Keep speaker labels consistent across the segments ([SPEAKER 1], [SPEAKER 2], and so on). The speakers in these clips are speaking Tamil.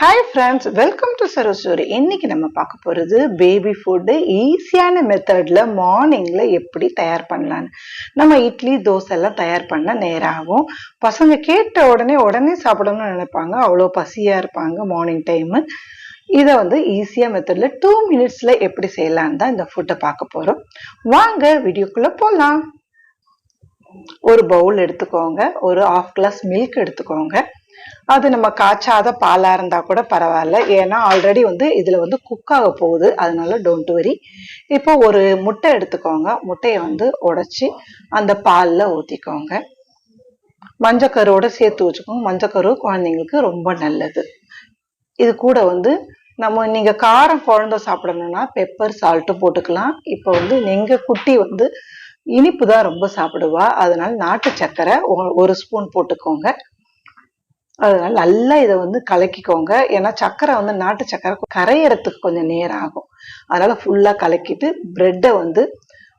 [SPEAKER 1] ஹாய் ஃப்ரெண்ட்ஸ் வெல்கம் டு சரோசூரி இன்னைக்கு நம்ம பார்க்க போகிறது பேபி ஃபுட்டு ஈஸியான மெத்தடில் மார்னிங்கில் எப்படி தயார் பண்ணலான்னு நம்ம இட்லி தோசை எல்லாம் தயார் பண்ண நேரம் ஆகும். பசங்க கேட்ட உடனே உடனே சாப்பிடணும்னு நினைப்பாங்க. அவ்வளோ பசியாக இருப்பாங்க மார்னிங் டைமு இதை வந்து ஈஸியாக மெத்தடில் டூ மினிட்ஸில் எப்படி செய்யலான்னு தான் இந்த ஃபுட்டை பார்க்க போகிறோம் வாங்க வீடியோக்குள்ளே போகலாம் ஒரு பவுல் எடுத்துக்கோங்க. ஒரு ஆஃப் கிளாஸ் மில்க் எடுத்துக்கோங்க. அது நம்ம காய்ச்சாத பாலாக இருந்தால் கூட பரவாயில்ல. ஏன்னா ஆல்ரெடி வந்து இதில் வந்து குக்காக போகுது. அதனால டோன்ட் வரி இப்போ ஒரு முட்டை எடுத்துக்கோங்க. முட்டையை வந்து உடைச்சி அந்த பாலில் ஊற்றிக்கோங்க மஞ்சக்கருவோட சேர்த்து வச்சுக்கோங்க. மஞ்சக்கரு குழந்தைங்களுக்கு ரொம்ப நல்லது. இது கூட வந்து நம்ம நீங்கள் காரம் குழந்த சாப்பிடணும்னா பெப்பர் சால்ட்டு போட்டுக்கலாம். இப்போ வந்து எங்கள் குட்டி வந்து இனிப்பு தான் ரொம்ப சாப்பிடுவா. அதனால் நாட்டு சர்க்கரை ஒரு ஸ்பூன் போட்டுக்கோங்க. அதனால நல்லா இதை வந்து கலக்கிக்கோங்க. ஏன்னா சக்கரை வந்து நாட்டு சக்கரை கரையறதுக்கு கொஞ்சம் நேரம் ஆகும். அதனால ஃபுல்லா கலக்கிட்டு பிரெட்டை வந்து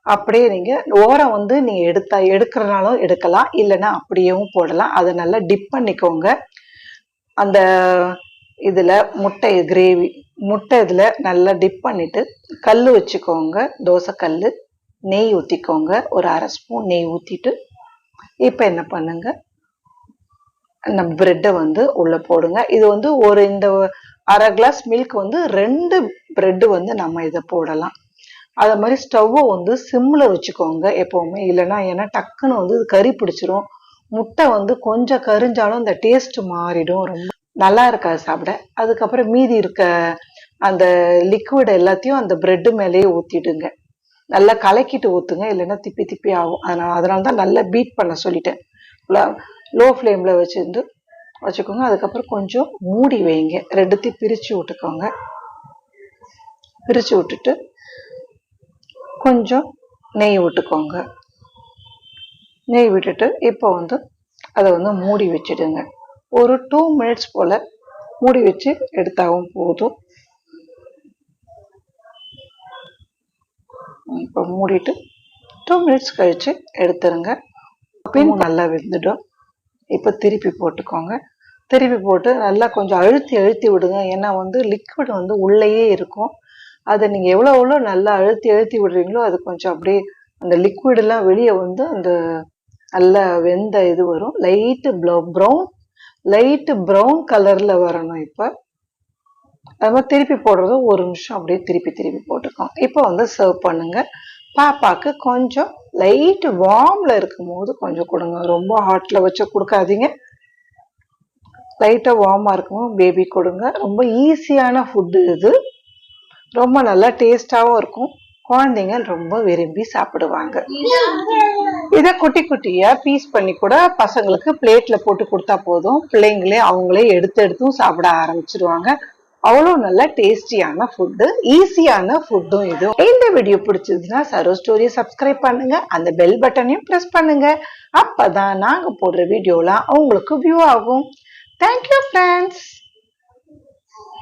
[SPEAKER 1] அப்படியே நீங்க ஓரம் வந்து நீங்க எடுத்தா எடுக்கிறனாலும் எடுக்கலாம். இல்லைன்னா அப்படியேவும் போடலாம். அதை நல்லா டிப் பண்ணிக்கோங்க. அந்த இதுல முட்டை கிரேவி முட்டை இதுல நல்லா டிப் பண்ணிட்டு கல் வச்சுக்கோங்க. தோசை கல் நெய் ஊற்றிக்கோங்க ஒரு அரை ஸ்பூன் நெய் ஊற்றிட்டு இப்போ என்ன பண்ணுங்க? நம்ம பிரெட்டை வந்து உள்ளே போடுங்க. இது வந்து ஒரு இந்த அரை கிளாஸ் மில்க் வந்து ரெண்டு பிரெட்டு வந்து நம்ம இதை போடலாம். அதை மாதிரி ஸ்டவ்வை வந்து சிம்மில் வச்சுக்கோங்க எப்போவுமே. இல்லைன்னா ஏன்னா டக்குன்னு வந்து இது கறி பிடிச்சிரும். முட்டை வந்து கொஞ்சம் கரிஞ்சாலும் இந்த டேஸ்ட் மாறிடும் ரொம்ப. நல்லா இருக்காது சாப்பிட. அதுக்கப்புறம் மீதி இருக்க அந்த லிக்விட் எல்லாத்தையும் அந்த பிரெட்டு மேலேயே ஊற்றிடுங்க நல்லா கலக்கிட்டு ஊற்றுங்க இல்லைன்னா திப்பி திப்பி ஆகும். அதனால் அதனால தான் நல்லா பீட் பண்ண சொல்லிட்டேன். லோ ஃப்ளேமில் வச்சுருந்து வச்சுக்கோங்க. அதுக்கப்புறம் கொஞ்சம் மூடி வைங்க. ரெண்டுத்தையும் பிரித்து விட்டுக்கோங்க. பிரித்து விட்டுட்டு கொஞ்சம் நெய் விட்டுக்கோங்க. நெய் விட்டுட்டு இப்போ வந்து அதை வந்து மூடி வச்சுடுங்க. ஒரு டூ மினிட்ஸ் போல் மூடி வச்சு எடுத்தாவும் போதும். இப்போ மூடிட்டு டூ மினிட்ஸ் கழித்து எடுத்துருங்க. அப்பயும் நல்லா வெந்துடும். இப்போ திருப்பி போட்டுக்கோங்க. திருப்பி போட்டு நல்லா கொஞ்சம் அழுத்தி அழுத்தி விடுங்க. ஏன்னா வந்து லிக்விட் வந்து உள்ளேயே இருக்கும். அதை நீங்கள் எவ்வளோ எவ்வளோ நல்லா அழுத்தி அழுத்தி விடுறீங்களோ அது கொஞ்சம் அப்படியே அந்த லிக்விடெல்லாம் வெளியே வந்து அந்த நல்லா வெந்த இது வரும். லைட்டு ப்ரௌன் லைட்டு ப்ரௌன் கலரில் வரணும் இப்போ. அது மாதிரி திருப்பி போடுறதும் ஒரு நிமிஷம் அப்படியே திருப்பி திருப்பி போட்டுக்கோங்க. இப்போ வந்து சர்வ் பண்ணுங்கள் பாப்பாக்கு கொஞ்சம் லைட்டு வார்மில் இருக்கும் போது கொஞ்சம் கொடுங்க. ரொம்ப ஹாட்டில் வச்சு கொடுக்காதீங்க. லைட்டாக வார்மாக இருக்கும் பேபி கொடுங்க. ரொம்ப ஈஸியான ஃபுட்டு இது. ரொம்ப நல்லா டேஸ்டாகவும் இருக்கும். குழந்தைங்க ரொம்ப விரும்பி சாப்பிடுவாங்க. இதை குட்டி குட்டியா பீஸ் பண்ணி கூட பசங்களுக்கு பிளேட்ல போட்டு கொடுத்தா போதும். பிள்ளைங்களே அவங்களே எடுத்து எடுத்தும் சாப்பிட ஆரம்பிச்சிருவாங்க. அவ்வளோ நல்ல டேஸ்டியான ஃபுட்டு ஈஸியான ஃபுட்டும் இது. இந்த வீடியோ பிடிச்சதுன்னா சரோ ஸ்டோரியை சப்ஸ்கிரைப் பண்ணுங்க. அந்த பெல் பட்டனையும் ப்ரெஸ் பண்ணுங்க. அப்போ தான் நாங்கள் போடுற வீடியோலாம் உங்களுக்கு வியூ ஆகும். Thank you friends